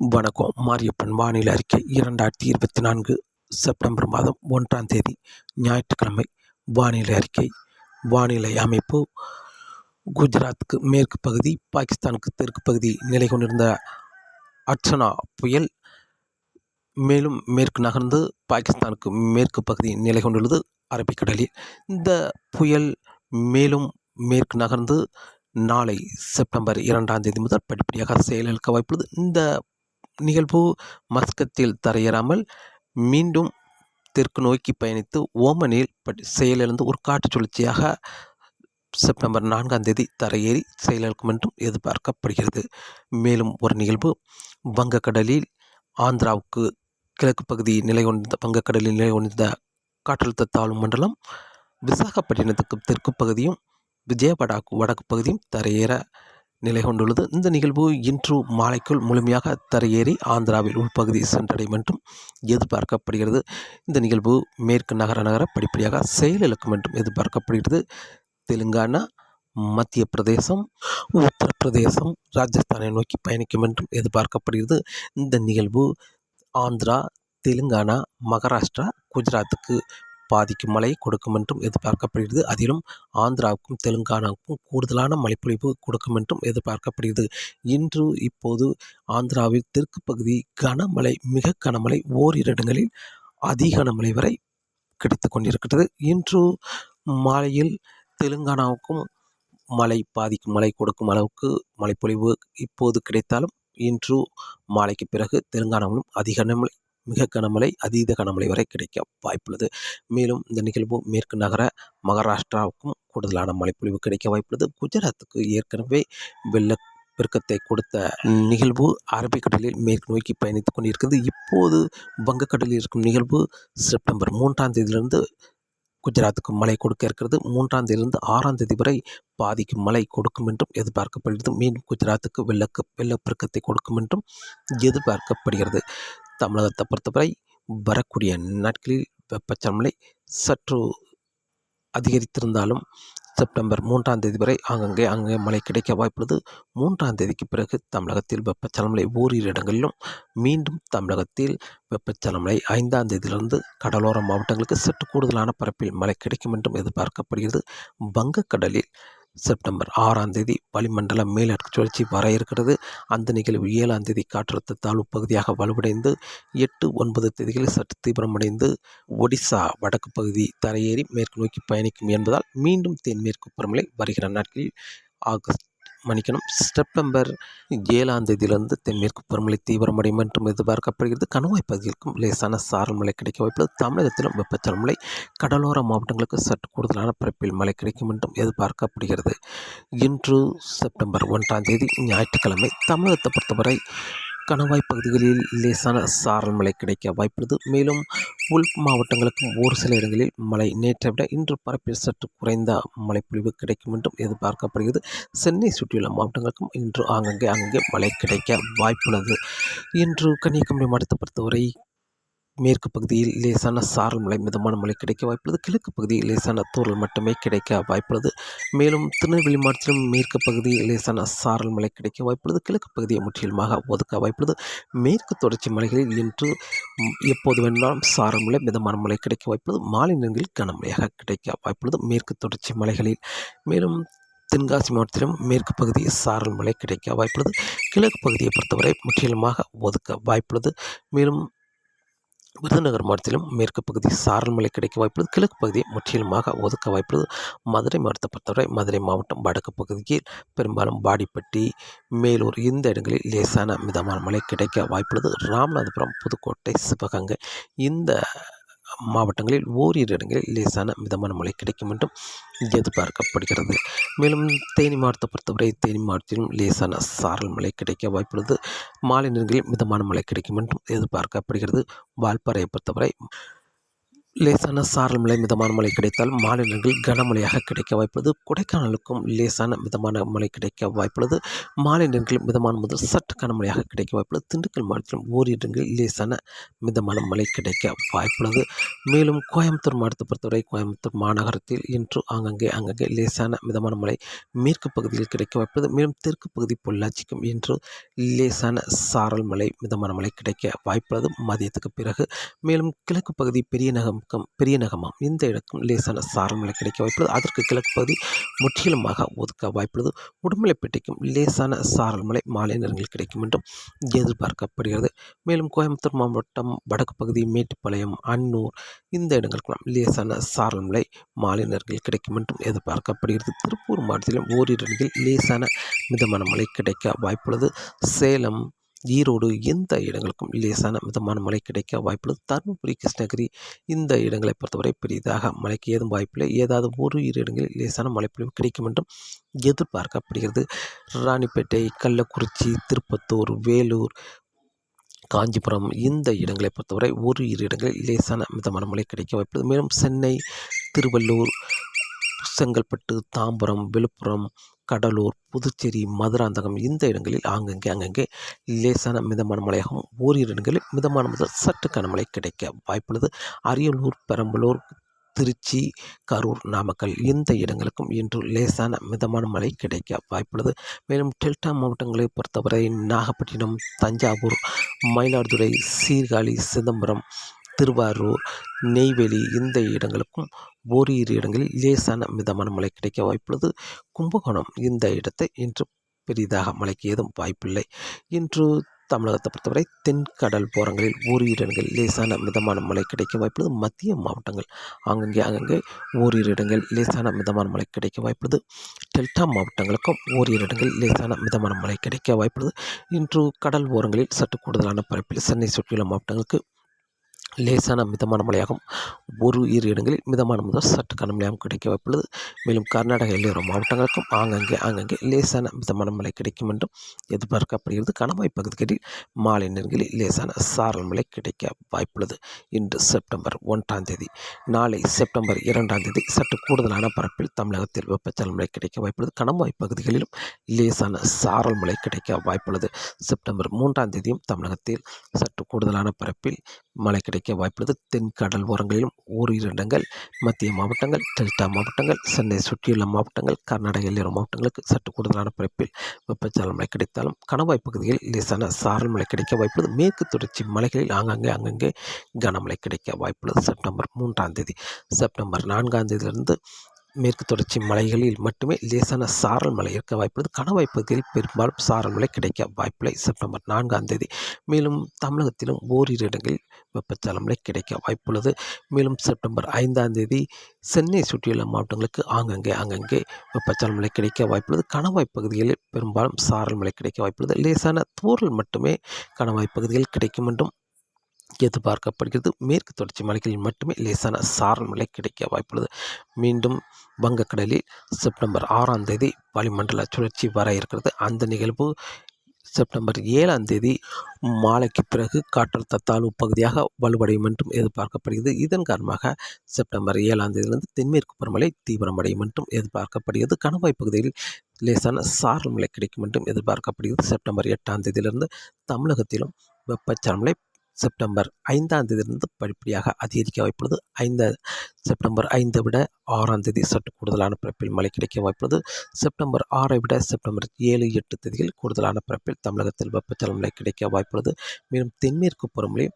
வணக்கம். மாரியப்பன் வானிலை அறிக்கை இரண்டாயிரத்தி இருபத்தி நான்கு செப்டம்பர் மாதம் ஒன்றாம் தேதி ஞாயிற்றுக்கிழமை. வானிலை அறிக்கை. வானிலை அமைப்பு. குஜராத்துக்கு மேற்கு பகுதி பாகிஸ்தானுக்கு தெற்கு பகுதி நிலை கொண்டிருந்த அர்ச்சனா புயல் மேலும் மேற்கு நகர்ந்து பாகிஸ்தானுக்கு மேற்கு பகுதி நிலை கொண்டுள்ளது. அரபிக்கடலில் இந்த புயல் மேலும் மேற்கு நகர்ந்து நாளை செப்டம்பர் இரண்டாம் தேதி முதல் படிப்படியாக செயலிழக்க வாய்ப்புள்ளது. இந்த நிகழ்வு மஸ்கத்தில் தரையேறாமல் மீண்டும் தெற்கு நோக்கி பயணித்து ஓமனில் செயலிழந்து ஒரு காற்று சுழற்சியாக செப்டம்பர் நான்காம் தேதி தரையேறி செயலிழக்கும் என்றும் எதிர்பார்க்கப்படுகிறது. மேலும் ஒரு நிகழ்வு வங்கக்கடலில் ஆந்திராவுக்கு கிழக்கு பகுதி நிலை கொண்ட வங்கக்கடலில் நிலை கொண்ட காற்றழுத்த தாழ்வு மண்டலம் விசாகப்பட்டினத்துக்கு தெற்கு பகுதியும் விஜயவாடாக்கு வடக்கு பகுதியும் தரையேற நிலை கொண்டுள்ளது இந்த நிகழ்வு இன்று மாலைக்குள் முழுமையாக தரையேறி ஆந்திராவில் உள்பகுதி சென்றடையும் என்றும் எதிர்பார்க்கப்படுகிறது. இந்த நிகழ்வு மேற்கு நகர நகர படிப்படியாக செயலிழக்கும் என்றும் எதிர்பார்க்கப்படுகிறது. தெலுங்கானா மத்திய பிரதேசம் உத்தரப்பிரதேசம் ராஜஸ்தானை நோக்கி பயணிக்கும் என்றும் எதிர்பார்க்கப்படுகிறது. இந்த நிகழ்வு ஆந்திரா தெலுங்கானா மகாராஷ்டிரா குஜராத்துக்கு பாதிக்கும் மழை கொடுக்கும் என்றும் எதிர்பார்க்கப்படுகிறது. அதிலும் ஆந்திராவுக்கும் தெலுங்கானாவுக்கும் கூடுதலான மழைப்பொழிவு கொடுக்கும் என்றும் எதிர்பார்க்கப்படுகிறது. இன்று இப்போது ஆந்திராவில் தெற்கு பகுதி கனமழை மிக கனமழை ஓரிரு இடங்களில் அதிக கனமழை வரை கிடைத்து கொண்டிருக்கிறது இன்று மாலையில் தெலுங்கானாவுக்கும் மழை பாதிக்கும் மழை கொடுக்கும் அளவுக்கு மழைப்பொழிவு இப்போது கிடைத்தாலும் இன்று மாலைக்கு பிறகு தெலுங்கானாவிலும் அதிக கனமழை மிக கனமழை அதீத கனமழை வரை கிடைக்க வாய்ப்புள்ளது. மேலும் இந்த நிகழ்வு மேற்கு நகர மகாராஷ்டிராவுக்கும் கூடுதலான மழைப்பொழிவு கிடைக்க வாய்ப்புள்ளது. குஜராத்துக்கு ஏற்கனவே வெள்ள பெருக்கத்தை கொடுத்த நிகழ்வு அரபிக்கடலில் மேற்கு நோக்கி பயணித்துக் கொண்டிருக்கிறது. இப்போது வங்கக்கடலில் இருக்கும் நிகழ்வு செப்டம்பர் மூன்றாம் தேதியிலிருந்து குஜராத்துக்கு மழை கொடுக்க இருக்கிறது. மூன்றாம் தேதியிலிருந்து ஆறாம் தேதி வரை பாதிக்கும் மழை கொடுக்கும் என்றும் எதிர்பார்க்கப்படுகிறது. மீண்டும் குஜராத்துக்கு வெள்ளக்கு வெள்ளப்பெருக்கத்தை கொடுக்கும் என்றும் எதிர்பார்க்கப்படுகிறது. தமிழகத்தை பொறுத்தவரை வரக்கூடிய நாட்களில் வெப்பச்சலமலை சற்று அதிகரித்திருந்தாலும் செப்டம்பர் மூன்றாம் தேதி வரை ஆங்கங்கே அங்கே மழை கிடைக்க வாய்ப்புள்ளது. மூன்றாம் தேதிக்கு பிறகு தமிழகத்தில் வெப்பச்சலமலை ஓரிரு இடங்களிலும் மீண்டும் தமிழகத்தில் வெப்பச்சலமலை ஐந்தாம் தேதியிலிருந்து கடலோர மாவட்டங்களுக்கு சற்று கூடுதலான பரப்பில் மழை கிடைக்கும் என்றும் எதிர்பார்க்கப்படுகிறது. வங்கக்கடலில் செப்டம்பர் ஆறாம் தேதி வளிமண்டல மேலடுக்கு சுழற்சி வர இருக்கிறது. அந்த நிகழ்வு ஏழாம் தேதி காற்றழுத்த தாழ்வு பகுதியாக வலுவடைந்து எட்டு ஒன்பது தேதிகளில் சற்று தீவிரமடைந்து ஒடிசா வடக்கு பகுதி தரையேறி மேற்கு நோக்கி பயணிக்கும் என்பதால் மீண்டும் தென்மேற்கு பருவமழை வருகிற நாட்களில் ஆகஸ்ட் மன்னிக்கணும். செப்டம்பர் ஏழாம் தேதியிலிருந்து தென்மேற்கு பருவமழை தீவிரமடையும் என்றும் எதிர்பார்க்கப்படுகிறது. கணவாய் பகுதிகளுக்கும் லேசான சாரல் மழை கிடைக்க வாய்ப்புள்ளது. தமிழகத்திலும் வெப்பச்சலன மழை கடலோர மாவட்டங்களுக்கு சற்று கூடுதலான பரப்பில் மழை கிடைக்கும் என்றும் எதிர்பார்க்கப்படுகிறது. இன்று செப்டம்பர் ஒன்றாம் தேதி ஞாயிற்றுக்கிழமை தமிழகத்தை பொறுத்தவரை கணவாய் பகுதிகளில் லேசான சாரல் மழை கிடைக்க வாய்ப்புள்ளது. மேலும் உள் மாவட்டங்களுக்கும் ஒரு சில இடங்களில் மழை நேற்றை விட இன்று பரப்பில் சற்று குறைந்த மழைப்பொழிவு கிடைக்கும் என்றும் எதிர்பார்க்கப்படுகிறது. சென்னை சுற்றியுள்ள மாவட்டங்களுக்கும் இன்று ஆங்கங்கே அங்கங்கே மழை கிடைக்க வாய்ப்புள்ளது. இன்று கன்னியாகுமரி மாவட்டத்தை பொறுத்தவரை மேற்கு பகுதியில் லேசான சாரல் மழை மிதமான மழை கிடைக்க வாய்ப்புள்ளது. கிழக்கு பகுதியில் லேசான தூரல் மட்டுமே கிடைக்க வாய்ப்புள்ளது. மேலும் திருநெல்வேலி மாவட்டத்திலும் மேற்கு பகுதியில் லேசான சாரல் மழை கிடைக்க வாய்ப்புள்ளது. கிழக்கு பகுதியை முற்றிலுமாக ஒதுக்க வாய்ப்புள்ளது. மேற்கு தொடர்ச்சி மலைகளில் இன்று எப்போது வேணாலும் சாரல் மழை மிதமான மழை கிடைக்க வாய்ப்புள்ளது. மாலை நேரங்களில் கனமழையாக கிடைக்க வாய்ப்புள்ளது மேற்கு தொடர்ச்சி மலைகளில். மேலும் தென்காசி மாவட்டத்திலும் மேற்கு பகுதி சாரல் மழை கிடைக்க வாய்ப்புள்ளது. கிழக்கு பகுதியை பொறுத்தவரை முற்றிலுமாக ஒதுக்க வாய்ப்புள்ளது. மேலும் விருதுநகர் மாவட்டத்திலும் மேற்கு பகுதி சாரல் மழை கிடைக்க வாய்ப்புள்ளது கிழக்கு பகுதியை முற்றிலுமாக ஒதுக்க வாய்ப்புள்ளது மதுரை மாவட்டத்தை பொறுத்தவரை மதுரை மாவட்டம் வடக்கு பகுதியில் பெரும்பாலும் பாடிப்பட்டி மேலூர் இந்த இடங்களில் லேசான மிதமான மழை கிடைக்க வாய்ப்புள்ளது. ராமநாதபுரம் புதுக்கோட்டை சிவகங்கை இந்த மாவட்டங்களில் ஓரிரு இடங்களில் லேசான மிதமான மழை கிடைக்கும் என்றும் எதிர்பார்க்கப்படுகிறது. மேலும் தேனி மாவட்டத்தை பொறுத்தவரை தேனி மாவட்டத்திலும் லேசான சாரல் மழை கிடைக்க வாய்ப்புள்ளது. மாலை நேரங்களில் மிதமான மழை கிடைக்கும் என்றும் எதிர்பார்க்கப்படுகிறது. வால்பாறையை பொறுத்தவரை லேசான சாரல் மழை மிதமான மழை கிடைத்தால் மாநிலங்கள் கனமழையாக கிடைக்க வாய்ப்புள்ளது. கொடைக்கானலுக்கும் லேசான மிதமான மழை கிடைக்க வாய்ப்புள்ளது. மாநிலங்களில் மிதமான முதல் சற்று கனமழையாக கிடைக்க வாய்ப்புள்ளது. திண்டுக்கல் மாவட்டத்திலும் ஓரிடங்களில் லேசான மிதமான மழை கிடைக்க வாய்ப்புள்ளது. மேலும் கோயம்புத்தூர் மாவட்டத்தை பொறுத்தவரை கோயம்புத்தூர் மாநகரத்தில் இன்று ஆங்கங்கே அங்கங்கே லேசான மிதமான மழை மேற்கு பகுதியில் கிடைக்க வாய்ப்புள்ளது. மேலும் தெற்கு பகுதி பொள்ளாச்சிக்கும் இன்று லேசான சாரல் மழை மிதமான மழை கிடைக்க வாய்ப்புள்ளது. மதியத்துக்கு பிறகு மேலும் கிழக்கு பகுதி பெரிய நகம் பக்கம் பெரிய நகமாம். இந்த இடக்கும் லேசான சாரமழை கிடைக்க வாய்ப்புள்ளது. அதற்கு கிழக்கு பகுதி முற்றிலுமாக ஒதுக்க வாய்ப்புள்ளது. உடுமலைப்பேட்டைக்கும் லேசான சாரல் மழை மாலை நேரங்களில் கிடைக்கும் என்றும் எதிர்பார்க்கப்படுகிறது. மேலும் கோயம்புத்தூர் மாவட்டம் வடக்கு பகுதி மேட்டுப்பாளையம் அன்னூர் இந்த இடங்களுக்கெல்லாம் லேசான சாரல் மழை மாலை நேரங்களில் கிடைக்கும் என்றும் எதிர்பார்க்கப்படுகிறது. திருப்பூர் மாவட்டத்திலும் ஓரிரு இடங்களில் லேசான மிதமான மழை கிடைக்க வாய்ப்புள்ளது. சேலம் ஈரோடு எந்த இடங்களுக்கும் லேசான மிதமான மழை கிடைக்க வாய்ப்புள்ளது தருமபுரி கிருஷ்ணகிரி இந்த இடங்களை பொறுத்தவரை பெரிதாக மழைக்கு ஏதும் வாய்ப்பில்லை ஏதாவது ஒரு இரு இடங்களில் லேசான மழைப்பொழிவு கிடைக்கும் என்றும் எதிர்பார்க்கப்படுகிறது. ராணிப்பேட்டை கள்ளக்குறிச்சி திருப்பத்தூர் வேலூர் காஞ்சிபுரம் இந்த இடங்களை பொறுத்தவரை ஒரு இரு இடங்களில் லேசான மிதமான மழை கிடைக்க வாய்ப்புள்ளது மேலும் சென்னை திருவள்ளூர் செங்கல்பட்டு தாம்பரம் விழுப்புரம் கடலூர் புதுச்சேரி மதுராந்தகம் இந்த இடங்களில் ஆங்கங்கே அங்கங்கே லேசான மிதமான மழையாகவும் ஓரிரு இடங்களில் மிதமான முதல் சற்று கனமழை கிடைக்க வாய்ப்புள்ளது. அரியலூர் பெரம்பலூர் திருச்சி கரூர் நாமக்கல் இந்த இடங்களுக்கும் இன்று லேசான மிதமான மழை கிடைக்க வாய்ப்புள்ளது. மேலும் டெல்டா மாவட்டங்களை பொறுத்தவரை நாகப்பட்டினம் தஞ்சாவூர் மயிலாடுதுறை சீர்காழி சிதம்பரம் திருவாரூர் நெய்வேலி இந்த இடங்களுக்கும் ஓரிரு இடங்களில் லேசான மிதமான மழை கிடைக்க வாய்ப்புள்ளது. கும்பகோணம் இந்த இடத்தை இன்று பெரிதாக மழைக்கு ஏதும் வாய்ப்பில்லை. இன்று தமிழகத்தை பொறுத்தவரை தென்கடல் போரங்களில் ஓரிரு இடங்கள் லேசான மிதமான மழை கிடைக்க வாய்ப்புள்ளது. மத்திய மாவட்டங்கள் அங்கங்கே அங்கங்கே ஓரிரு இடங்கள் லேசான மிதமான மழை கிடைக்க வாய்ப்புள்ளது. டெல்டா மாவட்டங்களுக்கும் ஓரிரு இடங்கள் லேசான மிதமான மழை கிடைக்க வாய்ப்புள்ளது. இன்று கடல் ஓரங்களில் சற்று கூடுதலான பரப்பில் சென்னை சுற்றியுள்ள மாவட்டங்களுக்கு லேசான மிதமான மழையாகும். ஒரு இரு இடங்களில் மிதமான முதல் சற்று கனமழையாகவும் கிடைக்க வாய்ப்புள்ளது. மேலும் கர்நாடக எல்லையோர மாவட்டங்களுக்கும் ஆங்கங்கே ஆங்கங்கே லேசான மிதமான மழை கிடைக்கும் என்றும் எதிர்பார்க்கப்படுகிறது. கணவாய் பகுதிகளில் மாலை நேரங்களில் லேசான சாரல் மழை கிடைக்க வாய்ப்புள்ளது. இன்று செப்டம்பர் ஒன்றாம் தேதி நாளை செப்டம்பர் இரண்டாம் தேதி சற்று கூடுதலான பரப்பில் தமிழகத்தில் வெப்பச்சலன மழை கிடைக்க வாய்ப்புள்ளது. கணவாய் பகுதிகளிலும் லேசான சாரல் மழை கிடைக்க வாய்ப்புள்ளது. செப்டம்பர் மூன்றாம் தேதியும் தமிழகத்தில் சற்று கூடுதலான பரப்பில் மழை கிடைக்க வாய்ப்புள்ளது. தென் கடல் ஓரங்களிலும் ஓரிரு இடங்கள் மத்திய மாவட்டங்கள் டெல்டா மாவட்டங்கள் சென்னை சுற்றியுள்ள மாவட்டங்கள் கர்நாடக எல்லையோர மாவட்டங்களுக்கு சற்று கூடுதலான பிறப்பில் வெப்பச்சலன மழை கிடைத்தாலும் கணவாய் பகுதியில் லேசான சாரல் மழை கிடைக்க வாய்ப்புள்ளது. மேற்கு தொடர்ச்சி மலைகளில் ஆங்காங்கே அங்கங்கே கனமழை கிடைக்க வாய்ப்புள்ளது. செப்டம்பர் மூன்றாம் தேதி செப்டம்பர் நான்காம் தேதியிலிருந்து மேற்கு தொடர்ச்சி மலைகளில் மட்டுமே லேசான சாரல் மழை இருக்க வாய்ப்புள்ளது. கணவாய் பகுதியில் பெரும்பாலும் சாரல் மழை கிடைக்க வாய்ப்பில்லை. செப்டம்பர் நான்காம் தேதி மேலும் தமிழகத்திலும் ஓரிரு இடங்களில் வெப்பச்சால மழை கிடைக்க வாய்ப்புள்ளது. மேலும் செப்டம்பர் ஐந்தாம் தேதி சென்னை சுற்றியுள்ள மாவட்டங்களுக்கு ஆங்கங்கே அங்கங்கே வெப்பச்சால மழை கிடைக்க வாய்ப்புள்ளது. கணவாய் பகுதிகளில் பெரும்பாலும் சாரல் மழை கிடைக்க வாய்ப்புள்ளது. லேசான தூரல் மட்டுமே கணவாய் பகுதியில் கிடைக்கும் என்றும் எதிர்பார்க்கப்படுகிறது. மேற்கு தொடர்ச்சி மலைகளில் மட்டுமே லேசான சாரல் மழை கிடைக்க வாய்ப்புள்ளது. மீண்டும் வங்கக்கடலில் செப்டம்பர் ஆறாம் தேதி வளிமண்டல சுழற்சி வர இருக்கிறது. அந்த நிகழ்வு செப்டம்பர் ஏழாம் தேதி மாலைக்கு பிறகு காற்றழுத்த தாழ்வு பகுதியாக வலுவடையும் என்றும் எதிர்பார்க்கப்படுகிறது. இதன் காரணமாக செப்டம்பர் ஏழாம் தேதியிலிருந்து தென்மேற்கு பருவமழை தீவிரமடையும் என்றும் எதிர்பார்க்கப்படுகிறது. கணவாய் பகுதியில் லேசான சாரல் மழை கிடைக்கும் என்றும் எதிர்பார்க்கப்படுகிறது. செப்டம்பர் எட்டாம் தேதியிலிருந்து தமிழகத்திலும் வெப்பச்சரமலை செப்டம்பர் ஐந்தாம் தேதியிலிருந்து படிப்படியாக அதிகரிக்க வாய்ப்புள்ளது. ஐந்து செப்டம்பர் ஐந்தை விட ஆறாம் தேதி சற்று கூடுதலான பிறப்பில் மழை கிடைக்க வாய்ப்புள்ளது. செப்டம்பர் ஆறை விட செப்டம்பர் ஏழு எட்டு தேதியில் கூடுதலான பிறப்பில் தமிழகத்தில் வெப்பச்சலம் மழை கிடைக்க வாய்ப்புள்ளது. மேலும் தென்மேற்கு பருவமழை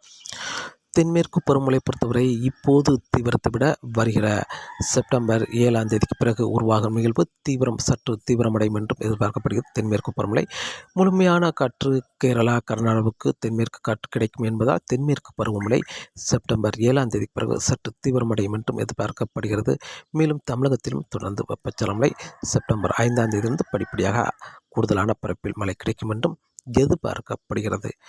தென்மேற்கு பருவமழை பொறுத்தவரை இப்போது தீவிரத்தை விட வருகிற செப்டம்பர் ஏழாம் தேதிக்கு பிறகு உருவாகும் நிகழ்வு தீவிரம் சற்று தீவிரமடையும் என்றும் எதிர்பார்க்கப்படுகிறது. தென்மேற்கு பருவமழை முழுமையான காற்று கேரளா கர்நாடகாவுக்கு தென்மேற்கு காற்று கிடைக்கும் என்பதால் தென்மேற்கு பருவமழை செப்டம்பர் ஏழாம் தேதிக்கு பிறகு சற்று தீவிரமடையும் என்றும் எதிர்பார்க்கப்படுகிறது. மேலும் தமிழகத்திலும் தொடர்ந்து வெப்பச்சலமழை செப்டம்பர் ஐந்தாம் தேதியிலிருந்து படிப்படியாக கூடுதலான பரப்பில் மழை கிடைக்கும் என்றும் எதிர்பார்க்கப்படுகிறது.